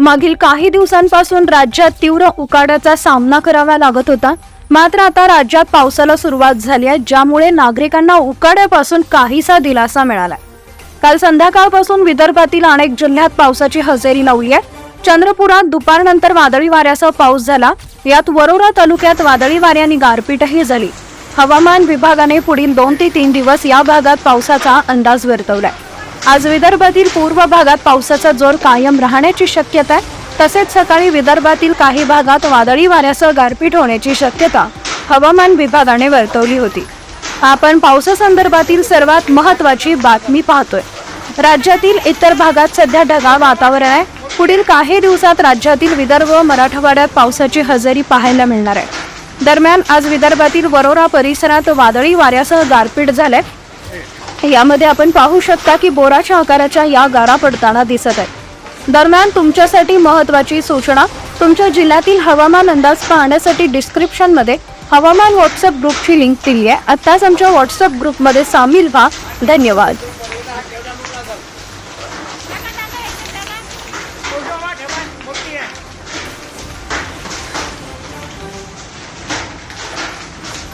मागील काही दिवसांपासून राज्यात तीव्र उकाड्याचा सामना करावा लागत होता. मात्र आता राज्यात पावसाला सुरुवात झाली आहे ज्यामुळे नागरिकांना उकाड्यापासून काहीसा दिलासा मिळाला काल संध्याकाळपासून विदर्भातील अनेक जिल्ह्यात पावसाची हजेरी लावली आहे. चंद्रपुरात दुपारनंतर वादळी वाऱ्यासह पाऊस झाला. यात वरोरा तालुक्यात वादळी वाऱ्याने गारपीटही झाली. हवामान विभागाने पुढील दोन ते तीन दिवस या भागात पावसाचा अंदाज वर्तवलाय. आज विदर्भातील पूर्व भागात पावसाचा जोर कायम राहण्याची शक्यता आहे. तसेच सकाळी विदर्भातील काही भागात वादळी वाऱ्यासह गारपीट होण्याची शक्यता हवामान विभागाने वर्तवली होती. आपण पावसासंदर्भातील सर्वात महत्वाची बातमी पाहतोय. राज्यातील इतर भागात सध्या ढगाळ वातावरण आहे. पुढील काही दिवसात राज्यातील विदर्भ व मराठवाड्यात पावसाची हजेरी पाहायला मिळणार आहे. दरम्यान आज विदर्भातील वरोरा परिसरात वादळी वाऱ्यासह गारपीट झालंय. यामध्ये आपण पाहू शकता की बोराच्या आकाराच्या या गारा पडताना दिसत आहेत. दरम्यान तुमच्यासाठी महत्त्वाची सूचना तुमच्या जिल्ह्यातील हवामान अंदाज पाहण्यासाठी डिस्क्रिप्शनमध्ये हवामान व्हॉट्सअप ग्रुपची लिंक दिली आहे. आत्ताच आमच्या व्हॉट्सअप ग्रुपमध्ये सामील व्हा. धन्यवाद.